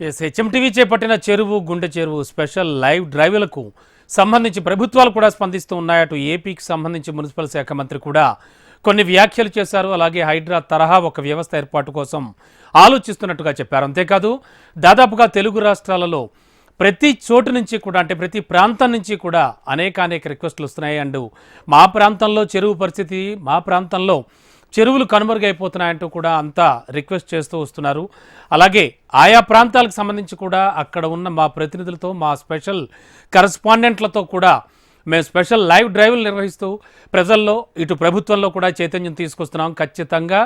Yes HMTV చేపట్టిన చెరువు గుండె చెరువు స్పెషల్ లైవ్ డ్రైవ్లకు సంబంధించి ప్రభుత్వాలు కూడా స్పందిస్తూ ఉన్నాయి. అటు ఏపీకి సంబంధించి మున్సిపల్ శాఖ మంత్రి కూడా కొన్ని వ్యాఖ్యలు చేశారు. అలాగే హైడ్రా తరహా ఒక వ్యవస్థ ఏర్పాటు కోసం ఆలోచిస్తున్నట్టుగా చెప్పారు. అంతేకాదు దాదాపుగా తెలుగు రాష్ట్రాలలో ప్రతి చోటు నుంచి కూడా అంటే ప్రతి ప్రాంతం నుంచి కూడా అనేక అనేక రిక్వెస్ట్లు వస్తున్నాయి. అండ్ మా ప్రాంతంలో చెరువు పరిస్థితి మా ప్రాంతంలో చెరువులు కనుమరుగైపోతున్నాయంటూ కూడా అంతా రిక్వెస్ట్ చేస్తూ వస్తున్నారు. అలాగే ఆయా ప్రాంతాలకు సంబంధించి కూడా అక్కడ ఉన్న మా ప్రతినిధులతో మా స్పెషల్ కరస్పాండెంట్లతో కూడా మేము స్పెషల్ లైవ్ డ్రైవ్లు నిర్వహిస్తూ ప్రజల్లో ఇటు ప్రభుత్వంలో కూడా చైతన్యం తీసుకొస్తున్నాం. ఖచ్చితంగా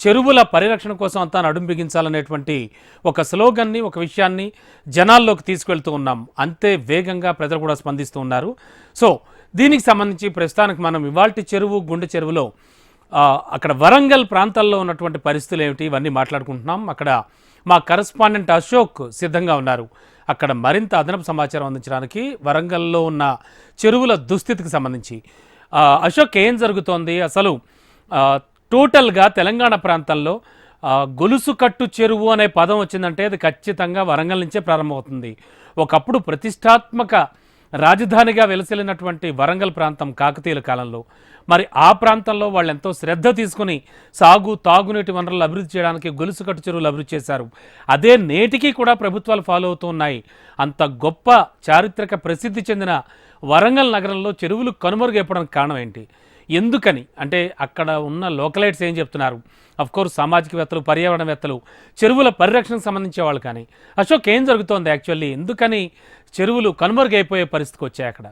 చెరువుల పరిరక్షణ కోసం అంతా నడుం బిగించాలనేటువంటి ఒక స్లోగన్ని ఒక విషయాన్ని జనాల్లోకి తీసుకెళ్తూ ఉన్నాం. అంతే వేగంగా ప్రజలు కూడా స్పందిస్తూ ఉన్నారు. సో దీనికి సంబంధించి ప్రస్తుతానికి మనం ఇవాల్టి చెరువు గుండె చెరువులో అక్కడ వరంగల్ ప్రాంతాల్లో ఉన్నటువంటి పరిస్థితులు ఏమిటి? ఇవన్నీ మాట్లాడుకుంటున్నాం. అక్కడ మా కరస్పాండెంట్ అశోక్ సిద్ధంగా ఉన్నారు. అక్కడ మరింత అదనపు సమాచారం అందించడానికి వరంగల్లో ఉన్న చెరువుల దుస్థితికి సంబంధించి. అశోక్ ఏం జరుగుతోంది? అసలు టోటల్గా తెలంగాణ ప్రాంతంలో గొలుసుకట్టు గొలుసు కట్టు చెరువు అనే పదం వచ్చిందంటే అది ఖచ్చితంగా వరంగల్ నుంచే ప్రారంభమవుతుంది. ఒకప్పుడు ప్రతిష్టాత్మక రాజధానిగా వెలసిల్లినటువంటి వరంగల్ ప్రాంతం కాకతీయుల కాలంలో. మరి ఆ ప్రాంతంలో వాళ్ళు ఎంతో శ్రద్ధ తీసుకుని సాగు తాగునీటి వనరులు అభివృద్ధి చేయడానికి గొలుసు కట్టు చెరువులు అభివృద్ధి చేశారు. అదే నేటికి కూడా ప్రభుత్వాలు ఫాలో అవుతూ ఉన్నాయి. అంత గొప్ప చారిత్రక ప్రసిద్ధి చెందిన వరంగల్ నగరంలో చెరువులు కనుమరుగైపోవడానికి కారణం ఏంటి? ఎందుకని? అంటే అక్కడ ఉన్న లోకలైట్స్ ఏం చెప్తున్నారు? కోర్స్ సామాజికవేత్తలు పర్యావరణవేత్తలు చెరువుల పరిరక్షణకు సంబంధించే వాళ్ళు కానీ. అశోక్ ఏం జరుగుతోంది యాక్చువల్లీ ఎందుకని చెరువులు కనుమరుగైపోయే పరిస్థితికి వచ్చాయి అక్కడ?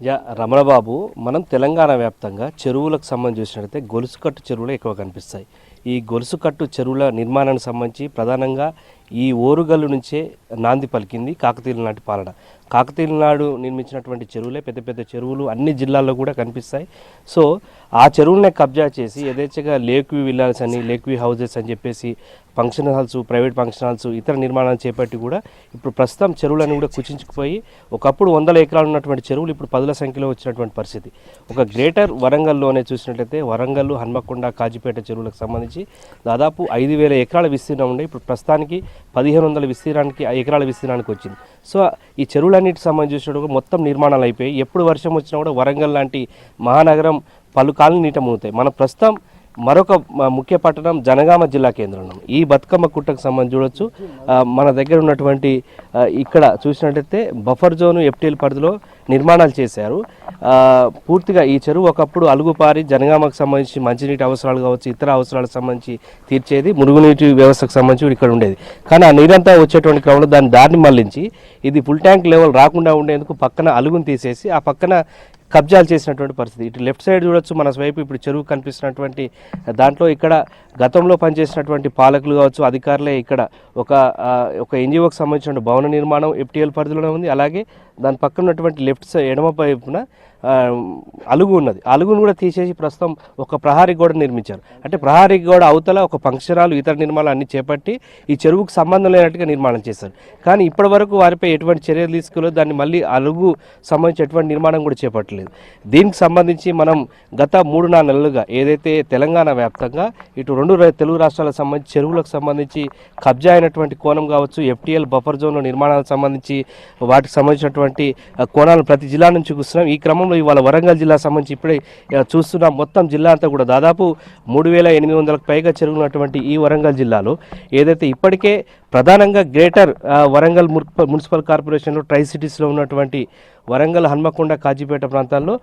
యా రమణబాబు మనం తెలంగాణ వ్యాప్తంగా చెరువులకు సంబంధించి చూసినట్లయితే గొలుసుకట్టు చెరువులు ఎక్కువ కనిపిస్తాయి. ఈ గొలుసుకట్టు చెరువుల నిర్మాణానికి సంబంధించి ప్రధానంగా ఈ ఓరుగల్లు నుంచే నాంది పలికింది కాకతీయుల నాటి పాలన. కాకతీయుల నాడు నిర్మించినటువంటి చెరువులే పెద్ద పెద్ద చెరువులు అన్ని జిల్లాల్లో కూడా కనిపిస్తాయి. సో ఆ చెరువులనే కబ్జా చేసి యథేచ్ఛగా లేక్ వ్యూ విల్లాస్ అని లేక్ వ్యూ హౌజెస్ అని చెప్పేసి function halls private function halls ఇతర నిర్మాణాలు చేపట్టి కూడా ఇప్పుడు ప్రస్తుతం చెరువులన్నీ కూడా కుచించుకుపోయి ఒకప్పుడు వందల ఎకరాలు ఉన్నటువంటి చెరువులు ఇప్పుడు పదుల సంఖ్యలో వచ్చినటువంటి పరిస్థితి. ఒక గ్రేటర్ వరంగల్లోనే చూసినట్లయితే వరంగల్ హన్మకొండ కాజీపేట చెరువులకు సంబంధించి దాదాపు ఐదు వేల ఎకరాల విస్తీర్ణం ఉండే. ఇప్పుడు ప్రస్తుతానికి పదిహేను వందల విస్తీర్ణానికి ఎకరాల విస్తీర్ణానికి వచ్చింది. సో ఈ చెరువులన్నిటికి సంబంధించినప్పుడు మొత్తం నిర్మాణాలు అయిపోయి ఎప్పుడు వర్షం వచ్చినా కూడా వరంగల్ లాంటి మహానగరం పలు కాలు నీట మునుగుతాయి. మన ప్రస్తుతం మరొక ముఖ్య పట్టణం జనగామ జిల్లా కేంద్రం ఈ బతుకమ్మ కుట్టకు సంబంధించి చూడొచ్చు. మన దగ్గర ఉన్నటువంటి ఇక్కడ చూసినట్టయితే బఫర్ జోన్ ఎఫ్టీఎల్ పరిధిలో నిర్మాణాలు చేశారు. పూర్తిగా ఈ చెరువు ఒకప్పుడు అలుగుపారి జనగామకు సంబంధించి మంచినీటి అవసరాలు కావచ్చు ఇతర అవసరాలకు సంబంధించి తీర్చేది మురుగునీటి వ్యవస్థకు సంబంధించి ఇక్కడ ఉండేది. కానీ ఆ నీరంతా వచ్చేటువంటి క్రమంలో దాని దారిని మళ్ళించి ఇది ఫుల్ ట్యాంక్ లెవెల్ రాకుండా ఉండేందుకు పక్కన అలుగును తీసేసి ఆ పక్కన కబ్జాలు చేసినటువంటి పరిస్థితి. ఇటు లెఫ్ట్ సైడ్ చూడొచ్చు మన వైపు ఇప్పుడు చెరువు కనిపిస్తున్నటువంటి దాంట్లో ఇక్కడ గతంలో పనిచేసినటువంటి పాలకులు కావచ్చు అధికారులే ఇక్కడ ఒక ఒక ఎన్జిఓకి సంబంధించిన భవన నిర్మాణం ఎఫ్టీఎల్ పరిధిలోనే ఉంది. అలాగే దాని పక్కన ఉన్నటువంటి లెఫ్ట్ సైడ్ ఎడమ వైపున అలుగు ఉన్నది. అలుగును కూడా తీసేసి ప్రస్తుతం ఒక ప్రహారీ గోడ నిర్మించారు. అంటే ప్రహారీ గోడ అవతల ఒక పంక్షరాలు ఇతర నిర్మాణాలు అన్ని చేపట్టి ఈ చెరువుకు సంబంధం లేనట్టుగా నిర్మాణం చేశారు. కానీ ఇప్పటి వరకు వారిపై ఎటువంటి చర్యలు తీసుకోలేదు. దాన్ని మళ్ళీ అలుగు సంబంధించి ఎటువంటి నిర్మాణం కూడా చేపట్టలేదు. దీనికి సంబంధించి మనం గత మూడు నాలుగు నెలలుగా ఏదైతే తెలంగాణ వ్యాప్తంగా ఇటు రెండు తెలుగు రాష్ట్రాలకు సంబంధించి చెరువులకు సంబంధించి కబ్జా అయినటువంటి కోణం కావచ్చు ఎఫ్టీఎల్ బఫర్ జోన్ల నిర్మాణాలకు సంబంధించి వాటికి సంబంధించినటువంటి కోణాలను ప్రతి జిల్లా నుంచి చూస్తున్నాం. ఈ క్రమంలో ఇవాళ వరంగల్ జిల్లా సంబంధించి ఇప్పుడే చూస్తున్న చూస్తున్నాం మొత్తం జిల్లా అంతా కూడా దాదాపు మూడు వేల ఎనిమిది వందలకు పైగా చెరువులు ఈ వరంగల్ జిల్లాలో ఏదైతే ఇప్పటికే ప్రధానంగా గ్రేటర్ వరంగల్ మున్సిపల్ కార్పొరేషన్లో ట్రై సిటీస్లో ఉన్నటువంటి వరంగల్ హన్మకొండ కాజీపేట ప్రాంతాల్లో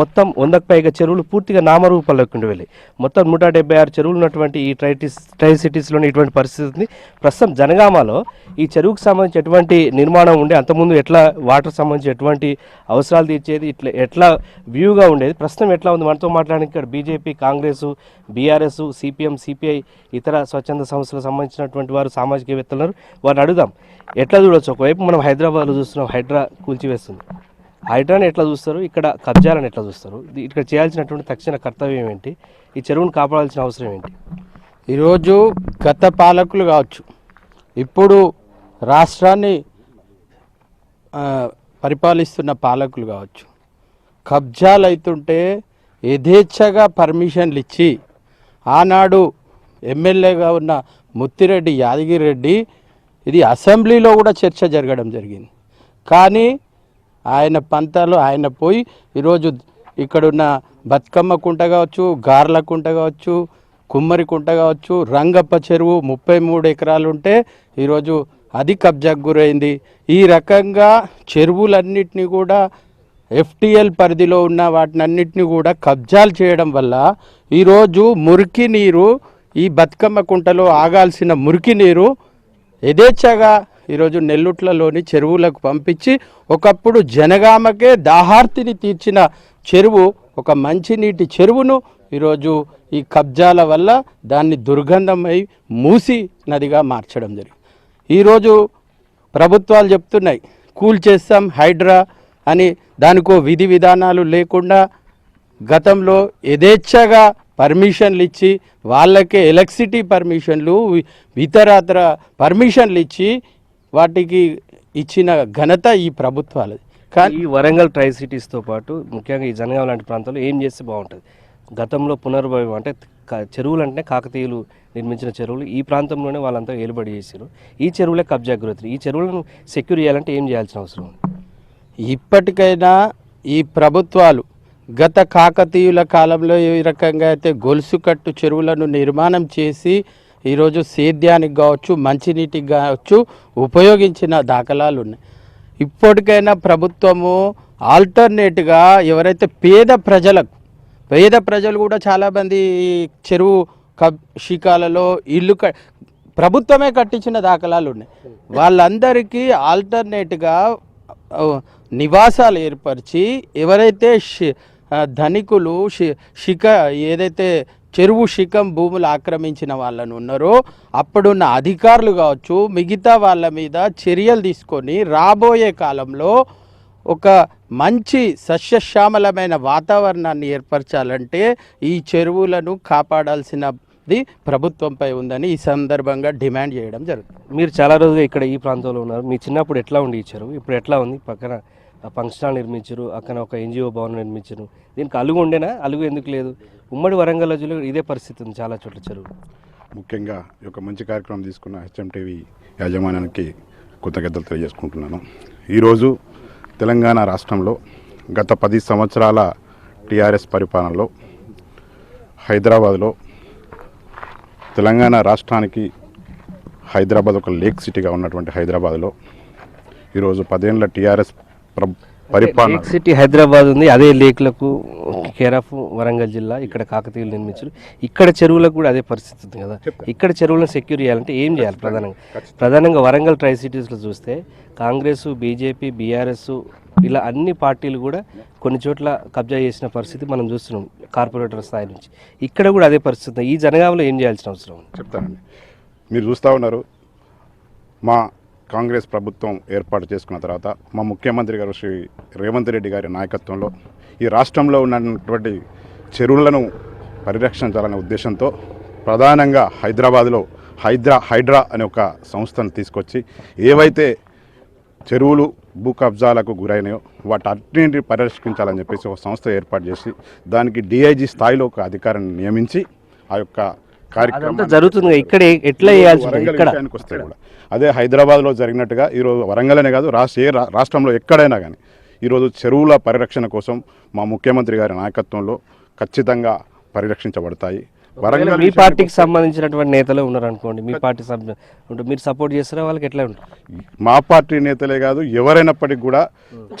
మొత్తం వందకు పైగా చెరువులు పూర్తిగా నామరూపాల్లోకి వెళ్ళి మొత్తం నూట డెబ్బై ఆరు చెరువులు ఉన్నటువంటి ఈ ట్రైటిస్ ట్రై సిటీస్లోని ఇటువంటి పరిస్థితి ఉంది ప్రస్తుతం జనగామలో ఈ చెరువుకు సంబంధించి ఎటువంటి నిర్మాణం ఉండే అంతకుముందు ఎట్లా వాటర్ సంబంధించి ఎటువంటి అవసరాలు తీర్చేది ఇట్లా ఎట్లా వ్యూగా ఉండేది ప్రస్తుతం ఎట్లా ఉంది? మనతో మాట్లాడడానికి ఇక్కడ BJP Congress BRS CPM CPI ఇతర స్వచ్ఛంద సంస్థలకు సంబంధించినటువంటి వారు సామాజికవేత్తలు వారిని అడుగుదాం. ఎట్లా చూడొచ్చు? ఒకవైపు మనం హైదరాబాద్లో చూస్తున్నాం హైడ్రా కూల్చివేస్తుంది. హైడ్రాని ఎట్లా చూస్తారు? ఇక్కడ కబ్జాలను ఎట్లా చూస్తారు? ఇది- ఇక్కడ చేయాల్సినటువంటి తక్షణ కర్తవ్యం ఏంటి? ఈ చెరువును కాపాడాల్సిన అవసరం ఏంటి? ఈరోజు గత పాలకులు కావచ్చు ఇప్పుడు రాష్ట్రాన్ని పరిపాలిస్తున్న పాలకులు కావచ్చు కబ్జాలు అవుతుంటే యథేచ్ఛగా పర్మిషన్లు ఇచ్చి ఆనాడు ఎమ్మెల్యేగా ఉన్న ముత్తిరెడ్డి యాదగిరి రెడ్డి ఇది అసెంబ్లీలో కూడా చర్చ జరగడం జరిగింది. కానీ ఆయన పంతాలు ఆయన పోయి ఈరోజు ఇక్కడున్న బతుకమ్మ కుంట కావచ్చు గార్ల కుంట కావచ్చు కుమ్మరి కుంట కావచ్చు రంగప్ప చెరువు ముప్పై మూడు ఎకరాలు ఉంటే ఈరోజు అది కబ్జాకు గురైంది. ఈ రకంగా చెరువులన్నిటినీ కూడా ఎఫ్టిఎల్ పరిధిలో ఉన్న వాటినన్నిటిని కూడా కబ్జాలు చేయడం వల్ల ఈరోజు మురికి నీరు ఈ బతుకమ్మ కుంటలో ఆగాల్సిన మురికి నీరు యథేచ్ఛగా ఈరోజు నెల్లుట్లలోని చెరువులకు పంపించి ఒకప్పుడు జనగామకే దాహార్తిని తీర్చిన చెరువు ఒక మంచినీటి చెరువును ఈరోజు ఈ కబ్జాల వల్ల దాన్ని దుర్గంధమై మూసి నదిగా మార్చడం జరిగింది. ఈరోజు ప్రభుత్వాలు చెప్తున్నాయి కూల్ చేస్తాం హైడ్రా అని దానికో విధి విధానాలు లేకుండా గతంలో యథేచ్ఛగా పర్మిషన్లు ఇచ్చి వాళ్ళకే ఎలక్ట్రిసిటీ పర్మిషన్లు ఇతరత్ర పర్మిషన్లు ఇచ్చి వాటికి ఇచ్చిన ఘనత ఈ ప్రభుత్వాలది. కానీ ఈ వరంగల్ ట్రై సిటీస్తో పాటు ముఖ్యంగా ఈ జనగాం లాంటి ప్రాంతాల్లో ఏం చేస్తే బాగుంటుంది? గతంలో పునర్భవం అంటే చెరువులు అంటే కాకతీయులు నిర్మించిన చెరువులు. ఈ ప్రాంతంలోనే వాళ్ళంతా ఏలుబడి చేశారు ఈ చెరువులే కబ్జా గురవుతాయి ఈ చెరువులను సెక్యూర్ చేయాలంటే ఏం చేయాల్సిన అవసరం ఉంది? ఇప్పటికైనా ఈ ప్రభుత్వాలు గత కాకతీయుల కాలంలో ఏ రకంగా అయితే గొలుసు కట్టు చెరువులను నిర్మాణం చేసి ఈరోజు సేద్యానికి కావచ్చు మంచినీటికి కావచ్చు ఉపయోగించిన దాఖలాలు ఉన్నాయి ఇప్పటికైనా ప్రభుత్వము ఆల్టర్నేట్గా ఎవరైతే పేద ప్రజలకు పేద ప్రజలు కూడా చాలామంది చెరువు కబ్ శిఖాలలో ఇల్లు క ప్రభుత్వమే కట్టించిన దాఖలాలు ఉన్నాయి వాళ్ళందరికీ ఆల్టర్నేట్గా నివాసాలు ఏర్పరిచి ఎవరైతే ధనికులు షి- శిఖ ఏదైతే చెరువు శిఖం భూములు ఆక్రమించిన వాళ్ళను ఉన్నారో. అప్పుడున్న అధికారులు కావచ్చు మిగతా వాళ్ళ మీద చర్యలు తీసుకొని రాబోయే కాలంలో ఒక మంచి సస్యశ్యామలమైన వాతావరణాన్ని ఏర్పరచాలంటే ఈ చెరువులను కాపాడాల్సినది ప్రభుత్వంపై ఉందని ఈ సందర్భంగా డిమాండ్ చేయడం జరుగుతుంది. మీరు చాలా రోజులు ఇక్కడ ఈ ప్రాంతంలో ఉన్నారు. మీ చిన్నప్పుడు ఎట్లా ఉండి ఇచ్చారు ఇప్పుడు ఎట్లా ఉంది? పక్కన ఫంక్షన్ హాల్ నిర్మించారు అక్కడ ఒక ఎన్జిఓ భవనం నిర్మించారు. దీనికి అలుగు ఉండేనా? అలుగు ఎందుకు లేదు? ఉమ్మడి వరంగల్ జిల్లాలో ఇదే పరిస్థితి ఉంది చాలా చోట్ల చెరువు ముఖ్యంగా ఈ యొక్క మంచి కార్యక్రమం తీసుకున్న హెచ్ఎంటీవీ యాజమాన్యానికి కృతజ్ఞతలు తెలియజేసుకుంటున్నాను. ఈరోజు తెలంగాణ రాష్ట్రంలో గత పది సంవత్సరాల టీఆర్ఎస్ పరిపాలనలో హైదరాబాద్లో తెలంగాణ రాష్ట్రానికి హైదరాబాద్ ఒక లేక్ సిటీగా ఉన్నటువంటి హైదరాబాద్లో ఈరోజు పదేళ్ళ టీఆర్ఎస్ పరిపాలన. సిటీ హైదరాబాద్ ఉంది అదే లేక్లకు కేర్ ఆఫ్ వరంగల్ జిల్లా ఇక్కడ కాకతీయులు నిర్మించారు. ఇక్కడ చెరువులకు కూడా అదే పరిస్థితి ఉంది కదా. ఇక్కడ చెరువులను సెక్యూర్ చేయాలంటే ఏం చేయాలి ప్రధానంగా? ప్రధానంగా వరంగల్ ట్రై సిటీస్లో చూస్తే కాంగ్రెస్ బీజేపీ బీఆర్ఎస్ ఇలా అన్ని పార్టీలు కూడా కొన్ని చోట్ల కబ్జా చేసిన పరిస్థితి మనం చూస్తున్నాం కార్పొరేటర్ స్థాయి నుంచి. ఇక్కడ కూడా అదే పరిస్థితి ఉంది. ఈ జనగామలో ఏం చేయాల్సిన అవసరం చెప్తానండి. మీరు చూస్తూ ఉన్నారు మా కాంగ్రెస్ ప్రభుత్వం ఏర్పాటు చేసుకున్న తర్వాత మా ముఖ్యమంత్రి గారు శ్రీ రేవంత్ రెడ్డి గారి నాయకత్వంలో ఈ రాష్ట్రంలో ఉన్నటువంటి చెరువులను పరిరక్షించాలనే ఉద్దేశంతో ప్రధానంగా హైదరాబాద్లో హైద్రా హైడ్రా అనే ఒక సంస్థను తీసుకొచ్చి ఏవైతే చెరువులు భూ కబ్జాలకు గురైనాయో వాటి అన్నింటిని పరిరక్షించాలని చెప్పేసి ఒక సంస్థ ఏర్పాటు చేసి దానికి డిఐజీ స్థాయిలో ఒక అధికారిని నియమించి ఆ యొక్క కార్యక్రమం జరుగుతుంది. ఇక్కడ ఎట్లా విషయానికి వస్తే కూడా. అదే హైదరాబాద్లో జరిగినట్టుగా ఈరోజు వరంగల్ అనే కాదు రాష్ట్ర ఏ రాష్ట్రంలో ఎక్కడైనా కానీ ఈరోజు చెరువుల పరిరక్షణ కోసం మా ముఖ్యమంత్రి గారి నాయకత్వంలో ఖచ్చితంగా పరిరక్షించబడతాయి. వరంగల్ మీ పార్టీకి సంబంధించినటువంటి నేతలు ఉన్నారు అనుకోండి మీ పార్టీ సభ్యులు మీరు సపోర్ట్ చేస్తారా? వాళ్ళకి ఎట్లా ఉంటుంది? మా పార్టీ నేతలే కాదు ఎవరైనప్పటికీ కూడా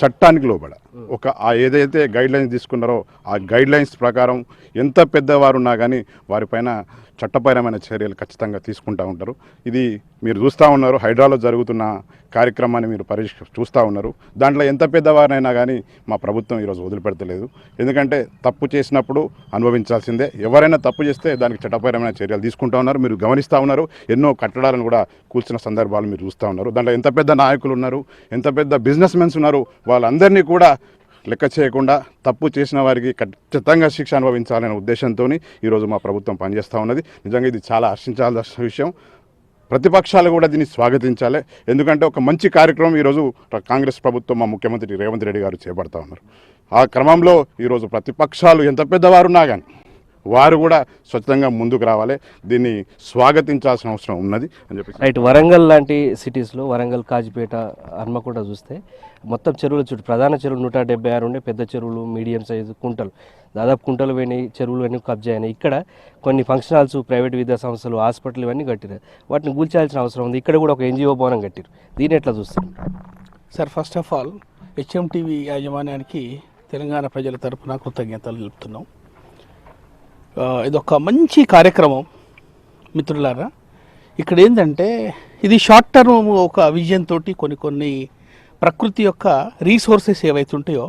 చట్టానికి లోబడ ఒక ఆ ఏదైతే గైడ్ లైన్స్ తీసుకున్నారో ఆ గైడ్ లైన్స్ ప్రకారం ఎంత పెద్దవారు ఉన్నా కానీ వారిపైన చట్టపరమైన చర్యలు ఖచ్చితంగా తీసుకుంటూ ఉంటారు. ఇది మీరు చూస్తూ ఉన్నారు హైడ్రాలో జరుగుతున్న కార్యక్రమాన్ని మీరు పరీక్ష చూస్తూ ఉన్నారు. దాంట్లో ఎంత పెద్దవారినైనా కానీ మా ప్రభుత్వం ఈరోజు వదిలిపెడతలేదు. ఎందుకంటే తప్పు చేసినప్పుడు అనుభవించాల్సిందే. ఎవరైనా తప్పు చేస్తే దానికి చట్టపరమైన చర్యలు తీసుకుంటూ ఉన్నారు. మీరు గమనిస్తూ ఉన్నారు. ఎన్నో కట్టడాలను కూడా కూల్చిన సందర్భాలు మీరు చూస్తూ ఉన్నారు. దాంట్లో ఎంత పెద్ద నాయకులు ఉన్నారు ఎంత పెద్ద బిజినెస్ మెన్స్ ఉన్నారు. వాళ్ళందరినీ కూడా లెక్క చేయకుండా తప్పు చేసిన వారికి ఖచ్చితంగా శిక్ష అనుభవించాలనే ఉద్దేశంతో ఈరోజు మా ప్రభుత్వం పనిచేస్తూ ఉన్నది. నిజంగా ఇది చాలా హర్షించాల్సిన విషయం. ప్రతిపక్షాలు కూడా దీన్ని స్వాగతించాలి. ఎందుకంటే ఒక మంచి కార్యక్రమం ఈరోజు కాంగ్రెస్ ప్రభుత్వం మా ముఖ్యమంత్రి రేవంత్ రెడ్డి గారు చేపడతా ఉన్నారు. ఆ క్రమంలో ఈరోజు ప్రతిపక్షాలు ఎంత పెద్దవారున్నా కానీ వారు కూడా స్వచ్ఛంగా ముందుకు రావాలి. దీన్ని స్వాగతించాల్సిన అవసరం ఉన్నది అని చెప్పి రైట్ వరంగల్ లాంటి సిటీస్లో వరంగల్ కాజిపేట హన్మకొండ చూస్తే మొత్తం చెరువుల చుట్టూ ప్రధాన చెరువులు నూట డెబ్బై ఆరు ఉండే పెద్ద చెరువులు మీడియం సైజు కుంటలు. దాదాపు కుంటలు పోయినాయి చెరువులు అన్నీ కబ్జా అయినాయి. ఇక్కడ కొన్ని ఫంక్షన్ హాల్స్ ప్రైవేట్ విద్యా సంస్థలు హాస్పిటల్ ఇవన్నీ కట్టిరు వాటిని కూల్చాల్సిన అవసరం ఉంది. ఇక్కడ కూడా ఒక ఎన్జిఓ భవనం కట్టిరు దీన్ని ఎట్లా చూస్తారు? Sir first of all HMTV యాజమాన్యానికి తెలంగాణ ప్రజల తరపున కృతజ్ఞతలు తెలుపుతున్నాం. ఇదొక మంచి కార్యక్రమం మిత్రులారా. ఇక్కడ ఏంటంటే ఇది షార్ట్ టర్మ్ ఒక విజన్ తోటి కొన్ని కొన్ని ప్రకృతి యొక్క రీసోర్సెస్ ఏవైతే ఉంటాయో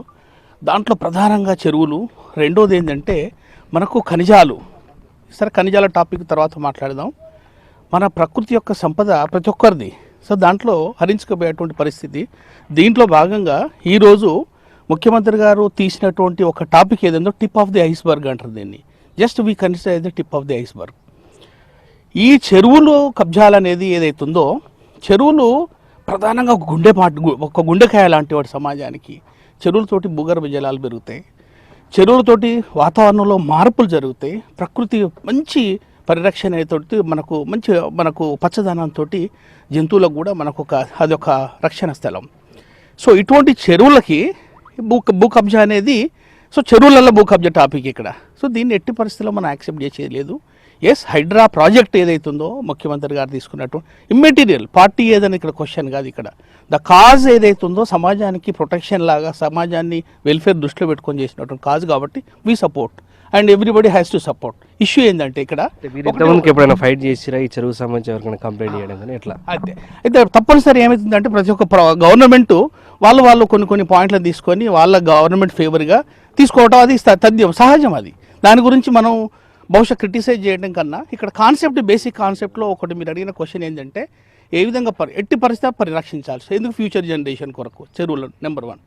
దాంట్లో ప్రధానంగా చెరువులు. రెండోది ఏంటంటే మనకు ఖనిజాలు. సరే ఖనిజాల టాపిక్ తర్వాత మాట్లాడదాం. మన ప్రకృతి యొక్క సంపద ప్రతి ఒక్కరిది. సో దాంట్లో హరించుకుపోయేటువంటి పరిస్థితి. దీంట్లో భాగంగా ఈరోజు ముఖ్యమంత్రి గారు తీసినటువంటి ఒక టాపిక్ ఏదేందో టిప్ ఆఫ్ ది ఐస్బర్గ్ అంటారు దీన్ని. Just we consider the tip of the iceberg ఈ చెరువులు కబ్జాలు అనేది ఏదైతుందో చెరువులు ప్రధానంగా ఒక గుండె పాటు ఒక గుండెకాయ లాంటి వాటి సమాజానికి. చెరువులతోటి భూగర్భ జలాలు పెరుగుతాయి. చెరువులతోటి వాతావరణంలో మార్పులు జరుగుతాయి. ప్రకృతి మంచి పరిరక్షణ తోటి మనకు మంచి మనకు పచ్చదనంతో జంతువులకు కూడా మనకు ఒక అదొక రక్షణ స్థలం. సో ఇటువంటి చెరువులకి భూ భూ కబ్జా అనేది సో చెరువులలో భూ కబ్జా టాపిక్ ఇక్కడ. సో దీన్ని ఎట్టి పరిస్థితుల్లో మనం యాక్సెప్ట్ చేసేది లేదు. ఎస్ హైడ్రా ప్రాజెక్ట్ ఏదైతుందో ముఖ్యమంత్రి గారు తీసుకున్నట్టు ఇమ్మెటీరియల్ పార్టీ ఏదని ఇక్కడ క్వశ్చన్ కాదు ఇక్కడ. ద కాజ్ ఏదైతుందో సమాజానికి ప్రొటెక్షన్ లాగా సమాజాన్ని వెల్ఫేర్ దృష్టిలో పెట్టుకొని చేసినటువంటి కాజ్ కాబట్టి we support and everybody has to support issue ఏంటంటే ఇక్కడ ఎప్పుడైనా ఫైట్ చేసిరా? ఈ చెరువు సంబంధించి ఎవరికైనా కంప్లైంట్ చేయడం కానీ ఎట్లా? అయితే అయితే తప్పనిసరి ఏమవుతుందంటే ప్రతి ఒక్క గవర్నమెంట్ వాళ్ళు వాళ్ళు కొన్ని కొన్ని పాయింట్లు తీసుకొని వాళ్ళ గవర్నమెంట్ ఫేవర్గా తీసుకోవటం అది తథ్యం సహజం అది. దాని గురించి మనం బహుశా క్రిటిసైజ్ చేయడం కన్నా ఇక్కడ కాన్సెప్ట్ బేసిక్ కాన్సెప్ట్లో ఒకటి మీరు అడిగిన క్వశ్చన్ ఏంటంటే ఏ విధంగా పరి ఎట్టి పరిస్థితి పరిరక్షించాల్సి ఎందుకు ఫ్యూచర్ జనరేషన్ కొరకు చెరువులు నెంబర్ వన్.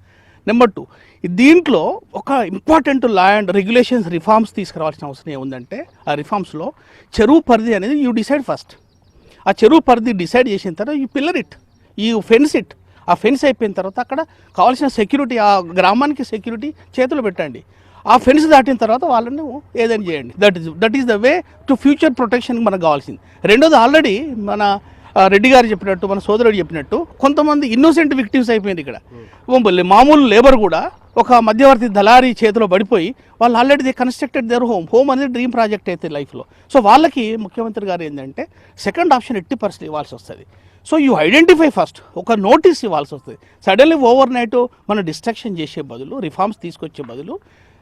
నెంబర్ టూ దీంట్లో ఒక important law and regulations reforms తీసుకురావాల్సిన అవసరం ఏముందంటే ఆ రిఫార్మ్స్లో చెరువు పరిధి అనేది యూ డిసైడ్ ఫస్ట్. ఆ చెరువు పరిధి డిసైడ్ చేసిన తర్వాత ఈ పిల్లర్ ఇట్ ఈ ఫెన్స్ ఇట్. ఆ ఫెన్స్ అయిపోయిన తర్వాత అక్కడ కావాల్సిన సెక్యూరిటీ ఆ గ్రామానికి సెక్యూరిటీ చేతులు పెట్టండి. ఆ ఫెన్స్ దాటిన తర్వాత వాళ్ళని ఏదైనా చేయండి. That is that is the way to future protection మనకు కావాల్సింది. రెండోది ఆల్రెడీ మన రెడ్డి గారు చెప్పినట్టు మన సోదరుడు చెప్పినట్టు కొంతమంది ఇన్నోసెంట్ విక్టిమ్స్ అయిపోయింది ఇక్కడ. మామూలు లేబర్ కూడా ఒక మధ్యవర్తి దళారీ చేతిలో పడిపోయి వాళ్ళు already they constructed their home home అనేది డ్రీమ్ ప్రాజెక్ట్ అయితే లైఫ్లో సో వాళ్ళకి ముఖ్యమంత్రి గారు ఏంటంటే సెకండ్ ఆప్షన్ ఎట్టి పరిస్థితి ఇవ్వాల్సి వస్తుంది. సో యూ ఐడెంటిఫై ఫస్ట్ ఒక నోటీస్ ఇవ్వాల్సి వస్తుంది. సడన్లీ ఓవర్ నైట్ మనం డిస్ట్రక్షన్ చేసే బదులు రిఫార్మ్స్ తీసుకొచ్చే బదులు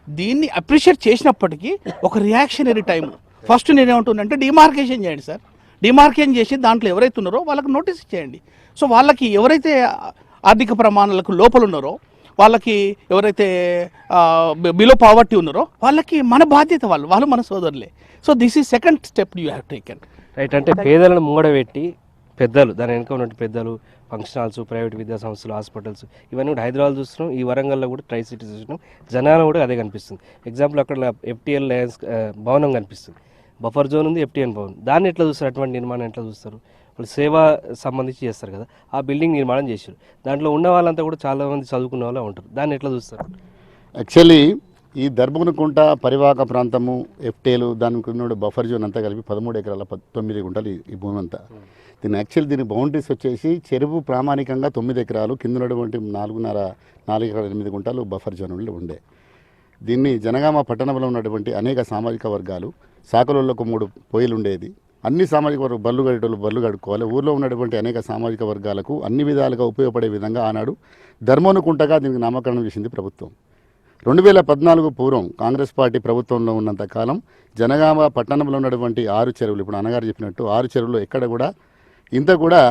దీన్ని అప్రిషియేట్ చేసినప్పటికీ ఒక రియాక్షనరీ టైం ఫస్ట్ నేనేమంటున్నానంటే డిమార్కేషన్ చేయండి సార్. డిమార్కేషన్ చేసి దాంట్లో ఎవరైతే ఉన్నారో వాళ్ళకి నోటీస్ ఇచ్చేయండి. సో వాళ్ళకి ఎవరైతే ఆర్థిక ప్రమాణాలకు లోపల ఉన్నారో వాళ్ళకి ఎవరైతే బిలో పావర్టీ ఉన్నారో వాళ్ళకి మన బాధ్యత వాళ్ళు వాళ్ళు మన సోదరులే. So this is second step you have taken right అంటే పేదలను ముంగడబెట్టి పెద్దలు దాని వెనుక ఉన్నట్టు పెద్దలు ఫంక్షన్ హాల్స్ ప్రైవేట్ విద్యా సంస్థలు హాస్పిటల్స్ ఇవన్నీ కూడా హైదరాబాద్ చూస్తున్నాం. ఈ వరంగల్లో కూడా ట్రై సిటీస్ చూస్తున్నాం. జనాలు కూడా అదే కనిపిస్తుంది. ఎగ్జాంపుల్ అక్కడ ఎఫ్టీఎల్ లయన్స్ భవనం కనిపిస్తుంది. బఫర్ జోన్ ఉంది ఎఫ్టీఎన్ భవన్. దాన్ని ఎట్లా చూస్తారు? అటువంటి నిర్మాణం ఎట్లా చూస్తారు? వాళ్ళు సేవ సంబంధించి చేస్తారు కదా. ఆ బిల్డింగ్ నిర్మాణం చేశారు. దాంట్లో ఉన్న వాళ్ళంతా కూడా చాలామంది చదువుకున్న వాళ్ళే ఉంటారు. దాన్ని ఎట్లా చూస్తారు? యాక్చువల్లీ ఈ దర్భగునకుంట పరివాహక ప్రాంతము ఎఫ్టేలు దానికి ఉన్న బఫర్ జోన్ అంతా కలిపి పదమూడు ఎకరాల తొమ్మిది గుంటలు ఈ- ఈ భూమి అంతా దీని యాక్చువల్ దీని బౌండరీస్ వచ్చేసి చెరువు ప్రామాణికంగా తొమ్మిది ఎకరాలు కింద ఉన్నటువంటి నాలుగున్నర నాలుగు ఎకరాల ఎనిమిది గుంటలు బఫర్ జోన్లు ఉండే. దీన్ని జనగామ పట్టణంలో ఉన్నటువంటి అనేక సామాజిక వర్గాలు సాకలలో ఒక మూడు పొయ్యిలు ఉండేది. అన్ని సామాజిక వర్గ బళ్ళు గడిటోళ్ళు బళ్ళు కడుక్కోవాలి. ఊర్లో ఉన్నటువంటి అనేక సామాజిక వర్గాలకు అన్ని విధాలుగా ఉపయోగపడే విధంగా ఆనాడు ధర్మనుకుంటగా దీనికి నామకరణం చేసింది ప్రభుత్వం. రెండు వేల పద్నాలుగు పూర్వం కాంగ్రెస్ పార్టీ ప్రభుత్వంలో ఉన్నంత కాలం జనగామ పట్టణంలో ఉన్నటువంటి ఆరు చెరువులు ఇప్పుడు అన్నగారు చెప్పినట్టు ఆరు చెరువులు ఎక్కడ కూడా ఇంత కూడా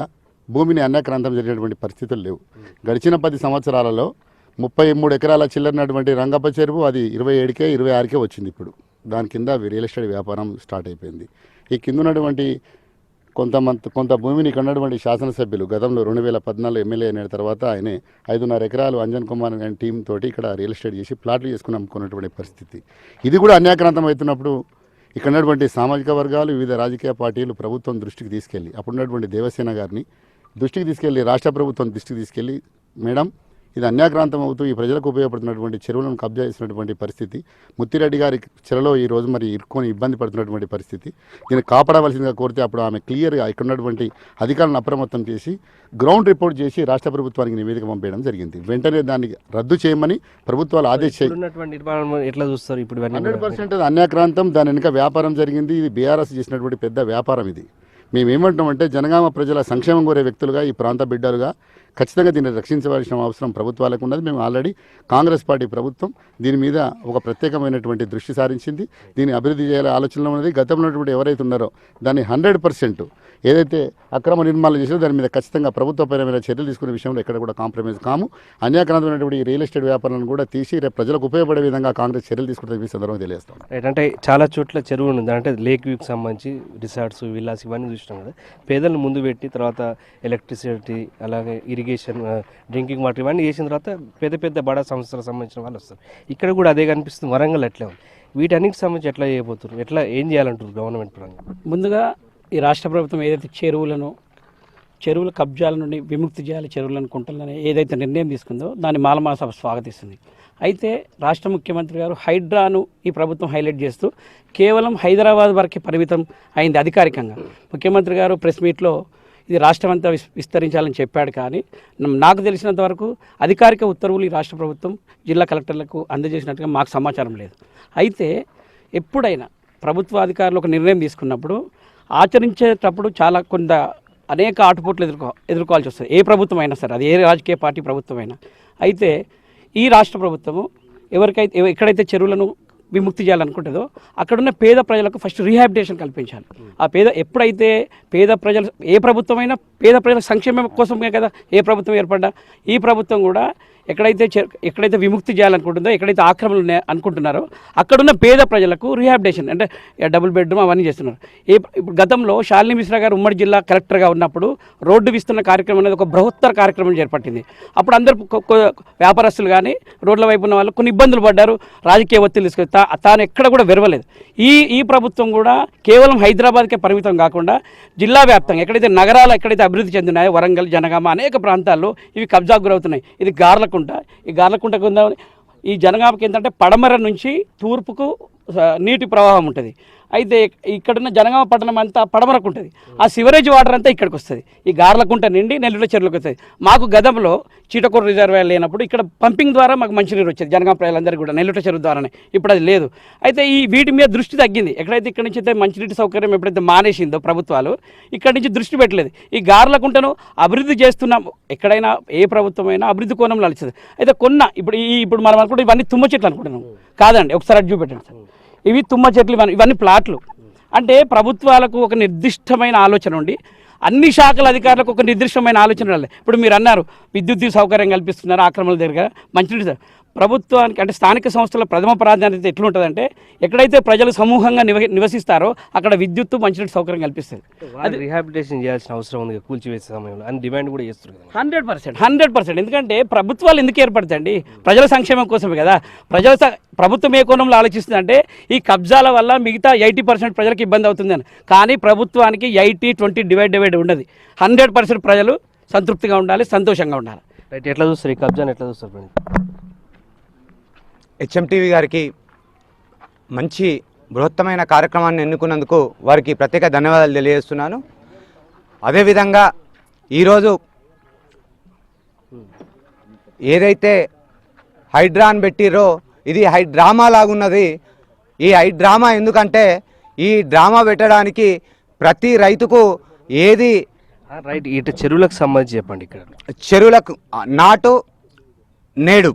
భూమిని అన్యాక్రాంతం జరిగినటువంటి పరిస్థితులు లేవు. గడిచిన పది సంవత్సరాలలో ముప్పై మూడు ఎకరాల చిల్లరినటువంటి రంగప్ప చెరువు అది ఇరవై ఏడుకే ఇరవై ఆరుకే వచ్చింది ఇప్పుడు. దాని కింద రియల్ ఎస్టేట్ వ్యాపారం స్టార్ట్ అయిపోయింది. ఈ కింద ఉన్నటువంటి కొంతమంది కొంత భూమిని ఇక్కడ ఉన్నటువంటి శాసనసభ్యులు గతంలో రెండు వేల పద్నాలుగు ఎమ్మెల్యే అయిన తర్వాత ఆయనే ఐదున్నర ఎకరాలు అంజన్ కుమార్ అనే టీం తోటి ఇక్కడ రియల్ ఎస్టేట్ చేసి ప్లాట్లు చేసుకుని అమ్ముకున్నటువంటి పరిస్థితి. ఇది కూడా అన్యాక్రాంతం అవుతున్నప్పుడు ఇక్కడ ఉన్నటువంటి సామాజిక వర్గాలు వివిధ రాజకీయ పార్టీలు ప్రభుత్వం దృష్టికి తీసుకెళ్ళి అప్పుడున్నటువంటి దేవసేన గారిని దృష్టికి తీసుకెళ్ళి రాష్ట్ర ప్రభుత్వం దృష్టికి తీసుకెళ్ళి మేడం ఇది అన్యాక్రాంతం అవుతూ ఈ ప్రజలకు ఉపయోగపడుతున్నటువంటి చెరువులను కబ్జా చేసినటువంటి పరిస్థితి. ముత్తిరెడ్డి గారి చెరలో ఈ రోజు మరి ఇరుక్కొని ఇబ్బంది పడుతున్నటువంటి పరిస్థితి. దీన్ని కాపాడవలసిందిగా కోరితే అప్పుడు ఆమె క్లియర్గా ఇక్కడ ఉన్నటువంటి అధికారులను అప్రమత్తం చేసి గ్రౌండ్ రిపోర్ట్ చేసి రాష్ట్ర ప్రభుత్వానికి నివేదిక పంపేయడం జరిగింది. వెంటనే దాన్ని రద్దు చేయమని ప్రభుత్వాలు ఆదేశించాయి ఎట్లా చూస్తారు ఇప్పుడు హండ్రెడ్? పర్సెంట్ అన్యాక్రాంతం. దాని వెనుక వ్యాపారం జరిగింది. ఇది బీఆర్ఎస్ చేసినటువంటి పెద్ద వ్యాపారం ఇది. మేము ఏమంటామంటే జనగామ ప్రజల సంక్షేమం కోరే వ్యక్తులుగా ఈ ప్రాంత బిడ్డలుగా ఖచ్చితంగా దీన్ని రక్షించవలసిన అవసరం ప్రభుత్వాలకు ఉన్నది. మేము ఆల్రెడీ కాంగ్రెస్ పార్టీ ప్రభుత్వం దీని మీద ఒక ప్రత్యేకమైనటువంటి దృష్టి సారించింది. దీన్ని అభివృద్ధి చేయాలి ఆలోచనలో ఉన్నది. గతంలో ఉన్నటువంటి ఎవరైతే ఉన్నారో దాన్ని హండ్రెడ్ పర్సెంట్ ఏదైతే అక్రమ నిర్మాణాలు చేసారో దాని మీద ఖచ్చితంగా ప్రభుత్వపరమైన చర్యలు తీసుకునే విషయంలో ఎక్కడ కూడా కాంప్రమైజ్ కాము. అన్యాక్రాంతమైనటువంటి ఈ రియల్ ఎస్టేట్ వ్యాపారాలను కూడా తీసి రేపు ప్రజలకు ఉపయోగపడే విధంగా కాంగ్రెస్ చర్యలు తీసుకుంటే ఈ సందర్భంగా తెలియజేస్తాం ఏంటంటే అంటే చాలా చోట్ల చెరువు ఉంది. అంటే లేక్ వ్యూకి సంబంధించి రిసార్ట్స్ విల్లాస్ ఇవన్నీ చూసినాం కదా. పేదలను ముందు పెట్టి తర్వాత ఎలక్ట్రిసిటీ అలాగే ఇరిగేషన్ డ్రింకింగ్ వాటర్ ఇవన్నీ చేసిన తర్వాత పెద్ద పెద్ద బడా సంస్థలకు సంబంధించిన వాళ్ళు వస్తారు. ఇక్కడ కూడా అదే కనిపిస్తుంది వరంగల్ అట్లే ఉంది. వీటన్నిటికి సంబంధించి ఎట్లా చేయబోతున్నారు? ఎట్లా ఏం చేయాలంటారు గవర్నమెంట్ పరంగా? ముందుగా ఈ రాష్ట్ర ప్రభుత్వం ఏదైతే చెరువులను చెరువుల కబ్జాల నుండి విముక్తి చేయాలి చెరువులను కుంటలని ఏదైతే నిర్ణయం తీసుకుందో దాన్ని మాలమాల సభ స్వాగతిస్తుంది. అయితే రాష్ట్ర ముఖ్యమంత్రి గారు హైడ్రాను ఈ ప్రభుత్వం హైలైట్ చేస్తూ కేవలం హైదరాబాద్ వరకే పరిమితం అయింది అధికారికంగా. ముఖ్యమంత్రి గారు ప్రెస్ మీట్లో ఇది రాష్ట్రమంతా విస్ విస్తరించాలని చెప్పాడు కానీ నాకు తెలిసినంత వరకు అధికారిక ఉత్తర్వులు ఈ రాష్ట్ర ప్రభుత్వం జిల్లా కలెక్టర్లకు అందజేసినట్టుగా మాకు సమాచారం లేదు. అయితే ఎప్పుడైనా ప్రభుత్వ అధికారులు ఒక నిర్ణయం తీసుకున్నప్పుడు ఆచరించేటప్పుడు చాలా కొంత అనేక ఆటుపోట్లు ఎదుర్కో ఎదుర్కోవాల్సి వస్తుంది. ఏ ప్రభుత్వం అయినా సరే అది ఏ రాజకీయ పార్టీ ప్రభుత్వం అయినా అయితే ఈ రాష్ట్ర ప్రభుత్వము ఎవరికైతే ఎక్కడైతే చెరువులను విముక్తి చేయాలనుకుంటుందో అక్కడున్న పేద ప్రజలకు ఫస్ట్ రీహాబిటేషన్ కల్పించాలి. ఆ పేద ఎప్పుడైతే పేద ప్రజలు ఏ ప్రభుత్వమైనా పేద ప్రజల సంక్షేమం కోసమే కదా ఏ ప్రభుత్వం ఏర్పడ్డా ఈ ప్రభుత్వం కూడా ఎక్కడైతే ఎక్కడైతే విముక్తి చేయాలనుకుంటుందో ఎక్కడైతే ఆక్రమణలు అనుకుంటున్నారో అక్కడున్న పేద ప్రజలకు రీహాబిటేషన్ అంటే డబుల్ బెడ్రూమ్ అవన్నీ చేస్తున్నారు. ఏ ఇప్పుడు గతంలో శాలిని మిశ్రా గారు ఉమ్మడి జిల్లా కలెక్టర్గా ఉన్నప్పుడు రోడ్డు విస్తున్న కార్యక్రమం అనేది ఒక బృహత్తర కార్యక్రమం చేపట్టింది. అప్పుడు అందరు వ్యాపారస్తులు కానీ రోడ్ల వైపు ఉన్న వాళ్ళు కొన్ని ఇబ్బందులు పడ్డారు. రాజకీయ ఒత్తిడి తీసుకొని తాను ఎక్కడ కూడా విరవలేదు. ఈ ఈ ప్రభుత్వం కూడా కేవలం హైదరాబాద్కే పరిమితం కాకుండా జిల్లా వ్యాప్తంగా ఎక్కడైతే నగరాలు ఎక్కడైతే అభివృద్ధి చెందినాయో వరంగల్ జనగామ అనేక ప్రాంతాల్లో ఇవి కబ్జాకు గురవుతున్నాయి. ఇది గార్లకుంట ఈ గార్లకుంట ఈ జనగామకి ఏంటంటే పడమర నుంచి తూర్పుకు నీటి ప్రవాహం ఉంటుంది. అయితే ఇక్కడున్న జనగామ పట్టణం అంతా పడమరకు ఉంటుంది. ఆ సివరేజ్ వాటర్ అంతా ఇక్కడికి వస్తుంది. ఈ గార్లకుంట నిండి నెల్లూరు చెరువులకు వస్తుంది. మాకు గతంలో చీటకూరు రిజర్వాయర్ లేనప్పుడు ఇక్కడ పంపింగ్ ద్వారా మాకు మంచినీరు వచ్చేది. జనగామ ప్రజలందరికీ కూడా నెల్లూరు చెరువు ద్వారానే. ఇప్పుడు అది లేదు. అయితే ఈ వీటి మీద దృష్టి తగ్గింది. ఎక్కడైతే ఇక్కడ నుంచి అయితే మంచినీటి సౌకర్యం ఎప్పుడైతే మానేసిందో ప్రభుత్వాలు ఇక్కడ నుంచి దృష్టి పెట్టలేదు. ఈ గార్లకుంటను అభివృద్ధి చేస్తున్నాం ఎక్కడైనా ఏ ప్రభుత్వమైనా అభివృద్ధి కోణంలో అలిచింది అయితే కొన్న ఇప్పుడు ఈ ఇప్పుడు మనం అనుకుంటే ఇవన్నీ తుమ్మ చెట్లు అనుకుంటున్నాం. కాదండి ఒకసారి అడ్డు చూపెట్టండి సార్. ఇవి తుమ్మ చెట్లు ఇవన్నీ ఇవన్నీ ప్లాట్లు. అంటే ప్రభుత్వాలకు ఒక నిర్దిష్టమైన ఆలోచన ఉండి అన్ని శాఖల అధికారులకు ఒక నిర్దిష్టమైన ఆలోచన ఉండాలి. ఇప్పుడు మీరు అన్నారు విద్యుత్ సౌకర్యం కల్పిస్తున్నారు ఆక్రమణల దగ్గర మంచినీటి ప్రభుత్వానికి అంటే స్థానిక సంస్థల ప్రథమ ప్రాధాన్యత ఎట్లుంటుందంటే ఎక్కడైతే ప్రజలు సమూహంగా నివ నివసిస్తారో అక్కడ విద్యుత్తు మంచినీటి సౌకర్యం కల్పిస్తుంది. అది రీహాబిలిటేషన్ చేయాల్సిన అవసరం ఉంది కూల్చివేసే సమయంలో. అని డిమాండ్ కూడా చేస్తారు కదా. Hundred percent hundred percent. ఎందుకంటే ప్రభుత్వాలు ఎందుకు ఏర్పడతాయండి? ప్రజల సంక్షేమం కోసమే కదా. ప్రజల ప్రభుత్వం ఏ కోణంలో ఆలోచిస్తుందంటే ఈ కబ్జాల వల్ల మిగతా ఎయిటీ పర్సెంట్ ప్రజలకు ఇబ్బంది అవుతుందని కానీ ప్రభుత్వానికి ఎయిటీ ట్వంటీ డివైడ్ డివైడ్ ఉండదు. హండ్రెడ్ పర్సెంట్ ప్రజలు సంతృప్తిగా ఉండాలి సంతోషంగా ఉండాలి. రైట్ ఎట్లా చూస్తారు ఈ కబ్జాని ఎట్లా చూస్తారు హెచ్ఎంటీవీ గారికి మంచి బృహత్తమైన కార్యక్రమాన్ని ఎన్నుకున్నందుకు వారికి ప్రత్యేక ధన్యవాదాలు తెలియజేస్తున్నాను. అదేవిధంగా ఈరోజు ఏదైతే హైడ్రాన్ పెట్టిరో ఇది హై డ్రామా లాగున్నది. ఈ హై డ్రామా ఎందుకంటే ఈ డ్రామా పెట్టడానికి ప్రతి రైతుకు ఏది రైట్ ఇటు చెరువులకు సంబంధించి చెప్పండి ఇక్కడ. చెరువులకు నాటు నేడు.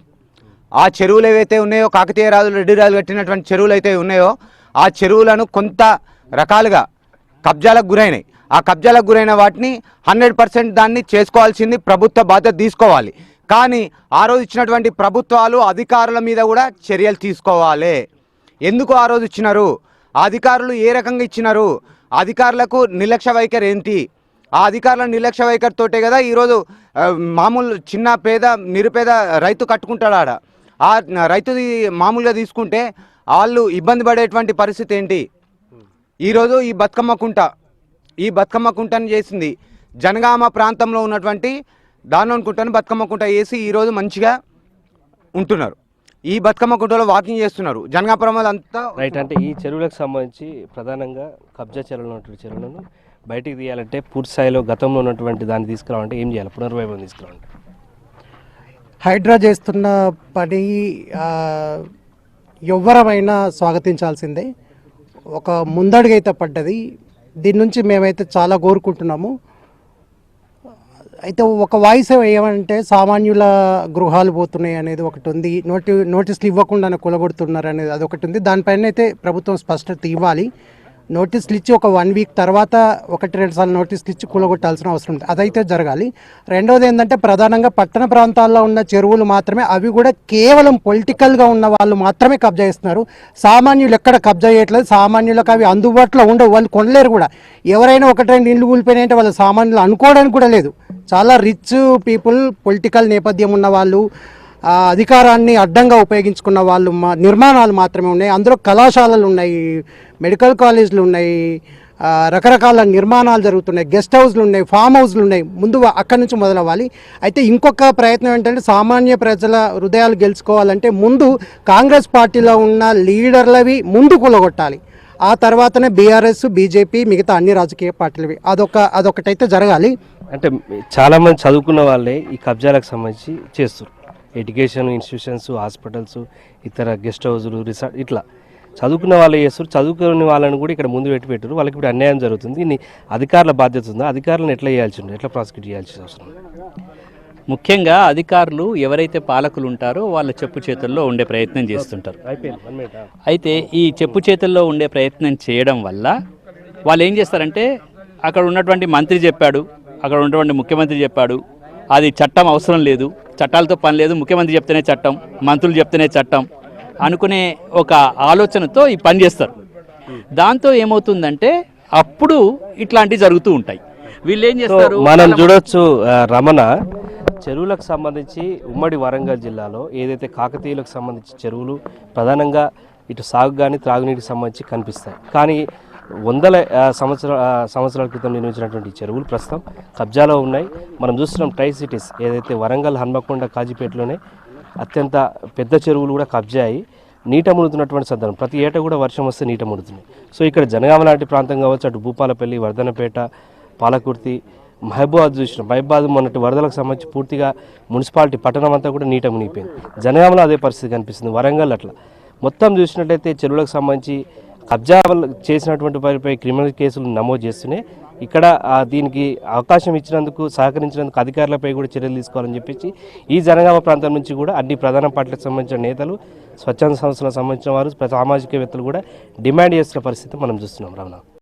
ఆ చెరువులు ఏవైతే ఉన్నాయో కాకతీయ రాజులు రెడ్డి రాజులు కట్టినటువంటి చెరువులు అయితే ఉన్నాయో ఆ చెరువులను కొంత రకాలుగా కబ్జాలకు గురైనాయి. ఆ కబ్జాలకు గురైన వాటిని హండ్రెడ్ పర్సెంట్ దాన్ని చేసుకోవాల్సింది ప్రభుత్వ బాధ్యత తీసుకోవాలి. కానీ ఆ రోజు ఇచ్చినటువంటి ప్రభుత్వాలు అధికారుల మీద కూడా చర్యలు తీసుకోవాలి. ఎందుకు ఆ రోజు ఇచ్చినారు? ఆ అధికారులు ఏ రకంగా ఇచ్చినారు? అధికారులకు నిర్లక్ష్య వైఖరి ఏంటి? ఆ అధికారుల నిర్లక్ష్య వైఖరితోటే కదా ఈరోజు మామూలు చిన్న పేద నిరుపేద రైతు కట్టుకుంటాడు ఆడ. ఆ రైతుది మామూలుగా తీసుకుంటే వాళ్ళు ఇబ్బంది పడేటువంటి పరిస్థితి ఏంటి? ఈరోజు ఈ బతుకమ్మ కుంట ఈ బతుకమ్మ కుంటని చేసింది జనగామ ప్రాంతంలో ఉన్నటువంటి దాన్ని అనుకుంటాను బతుకమ్మ కుంట వేసి ఈరోజు మంచిగా ఉంటున్నారు. ఈ బతుకమ్మ కుంటలో వాకింగ్ చేస్తున్నారు. జనగాపురం అంతా రైట్ అంటే ఈ చెరువులకు సంబంధించి ప్రధానంగా కబ్జా చెరువులు ఉన్నటువంటి చెరువులను బయటికి తీయాలంటే పూర్తి స్థాయిలో గతంలో ఉన్నటువంటి దాన్ని తీసుకురావాలంటే ఏం చేయాలి? పునర్వైభవం తీసుకురావాలంటే. హైడ్రా చేస్తున్న పని ఎవ్వరమైనా స్వాగతించాల్సిందే. ఒక ముందడుగైతే పడ్డది. దీని నుంచి మేమైతే చాలా కోరుకుంటున్నాము. అయితే ఒక వాయిస్ ఏమంటే సామాన్యుల గృహాలు పోతున్నాయి అనేది ఒకటి ఉంది. నోటి నోటీసులు ఇవ్వకుండా కొలగొడుతున్నారు అనేది అది ఒకటి ఉంది. దానిపైన అయితే ప్రభుత్వం స్పష్టత ఇవ్వాలి. నోటీసులు ఇచ్చి ఒక వన్ వీక్ తర్వాత ఒకటి రెండు సార్లు నోటీసులు ఇచ్చి కూలగొట్టాల్సిన అవసరం ఉంది. అదైతే జరగాలి. రెండవది ఏంటంటే ప్రధానంగా పట్టణ ప్రాంతాల్లో ఉన్న చెరువులు మాత్రమే అవి కూడా కేవలం పొలిటికల్గా ఉన్న వాళ్ళు మాత్రమే కబ్జా చేస్తున్నారు. సామాన్యులు ఎక్కడ కబ్జా చేయట్లేదు. సామాన్యులకు అవి అందుబాటులో ఉండవు. వాళ్ళు కొనలేరు కూడా. ఎవరైనా ఒకటి రెండు ఇండ్లు కూలిపోయినాయంటే వాళ్ళ సామాన్యులు అనుకోవడానికి కూడా లేదు. చాలా రిచ్ పీపుల్ పొలిటికల్ నేపథ్యం ఉన్న వాళ్ళు అధికారాన్ని అడ్డంగా ఉపయోగించుకున్న వాళ్ళు మా నిర్మాణాలు మాత్రమే ఉన్నాయి. అందులో కళాశాలలు ఉన్నాయి మెడికల్ కాలేజీలు ఉన్నాయి రకరకాల నిర్మాణాలు జరుగుతున్నాయి గెస్ట్ హౌస్లు ఉన్నాయి ఫామ్ హౌస్లు ఉన్నాయి. ముందు అక్కడి నుంచి మొదలవ్వాలి. అయితే ఇంకొక ప్రయత్నం ఏంటంటే సామాన్య ప్రజల హృదయాలు గెలుచుకోవాలంటే ముందు కాంగ్రెస్ పార్టీలో ఉన్న లీడర్లవి ముందు కూలగొట్టాలి. ఆ తర్వాతనే బీఆర్ఎస్ బీజేపీ మిగతా అన్ని రాజకీయ పార్టీలవి. అదొక అదొకటైతే జరగాలి. అంటే చాలామంది చదువుకున్న వాళ్ళే ఈ కబ్జాలకు సంబంధించి చేస్తారు ఎడ్యుకేషన్ ఇన్స్టిట్యూషన్స్ హాస్పిటల్స్ ఇతర గెస్ట్ హౌజులు రిసార్ట్ ఇట్లా. చదువుకున్న వాళ్ళు చేస్తారు. చదువుకునే వాళ్ళని కూడా ఇక్కడ ముందు పెట్టి పెట్టారు. వాళ్ళకి ఇప్పుడు అన్యాయం జరుగుతుంది. దీన్ని అధికారుల బాధ్యత ఉందా? అధికారులను ఎట్లా చేయాల్సి ఉంది ఎట్లా ప్రాసిక్యూట్ చేయాల్సిన అవసరం? ముఖ్యంగా అధికారులు ఎవరైతే పాలకులు ఉంటారో వాళ్ళ చెప్పు చేతుల్లో ఉండే ప్రయత్నం చేస్తుంటారు. అయితే ఈ చెప్పు చేతుల్లో ఉండే ప్రయత్నం చేయడం వల్ల వాళ్ళు ఏం చేస్తారంటే అక్కడ ఉన్నటువంటి మంత్రి చెప్పాడు అక్కడ ఉన్నటువంటి ముఖ్యమంత్రి చెప్పాడు అది చట్టం అవసరం లేదు. చట్టాలతో పని లేదు. ముఖ్యమంత్రి చెప్తేనే చట్టం మంత్రులు చెప్తేనే చట్టం అనుకునే ఒక ఆలోచనతో ఈ పని చేస్తారు. దాంతో ఏమవుతుందంటే అప్పుడు ఇట్లాంటివి జరుగుతూ ఉంటాయి. వీళ్ళు ఏం చేస్తారు? మనం చూడొచ్చు రమణ చెరువులకు సంబంధించి ఉమ్మడి వరంగల్ జిల్లాలో ఏదైతే కాకతీయులకు సంబంధించి చెరువులు ప్రధానంగా ఇటు సాగు కానీ త్రాగునీటికి సంబంధించి కనిపిస్తాయి. కానీ వందల సంవత్సరాల సంవత్సర సంవత్సరాల క్రితం నిర్మించినటువంటి చెరువులు ప్రస్తుతం కబ్జాలో ఉన్నాయి. మనం చూస్తున్నాం ట్రై సిటీస్ ఏదైతే వరంగల్ హన్మకొండ కాజీపేటలోనే అత్యంత పెద్ద చెరువులు కూడా కబ్జా అయ్యి నీట మునుగుతున్నటువంటి సందర్భం ప్రతి ఏటా కూడా వర్షం వస్తే నీట మునుగుతుంది సో ఇక్కడ జనగామ లాంటి ప్రాంతం కావచ్చు అటు భూపాలపల్లి వర్ధనపేట పాలకుర్తి మహబూబాద్ చూసిన. మహబాద్ మొన్నటి వరదలకు సంబంధించి పూర్తిగా మున్సిపాలిటీ పట్టణం అంతా కూడా నీట మునిగిపోయింది. జనగామలో అదే పరిస్థితి కనిపిస్తుంది. వరంగల్ అట్లా. మొత్తం చూసినట్టయితే చెరువులకు సంబంధించి కబ్జా చేసినటువంటి వారిపై క్రిమినల్ కేసులు నమోదు చేస్తూనే ఇక్కడ దీనికి అవకాశం ఇచ్చినందుకు సహకరించినందుకు అధికారులపై కూడా చర్యలు తీసుకోవాలని చెప్పేసి ఈ జనగామ ప్రాంతం నుంచి కూడా అన్ని ప్రధాన పార్టీలకు సంబంధించిన నేతలు స్వచ్ఛంద సంస్థలకు సంబంధించిన వారు సామాజికవేత్తలు కూడా డిమాండ్ చేస్తున్న పరిస్థితి మనం చూస్తున్నాం. రమణ.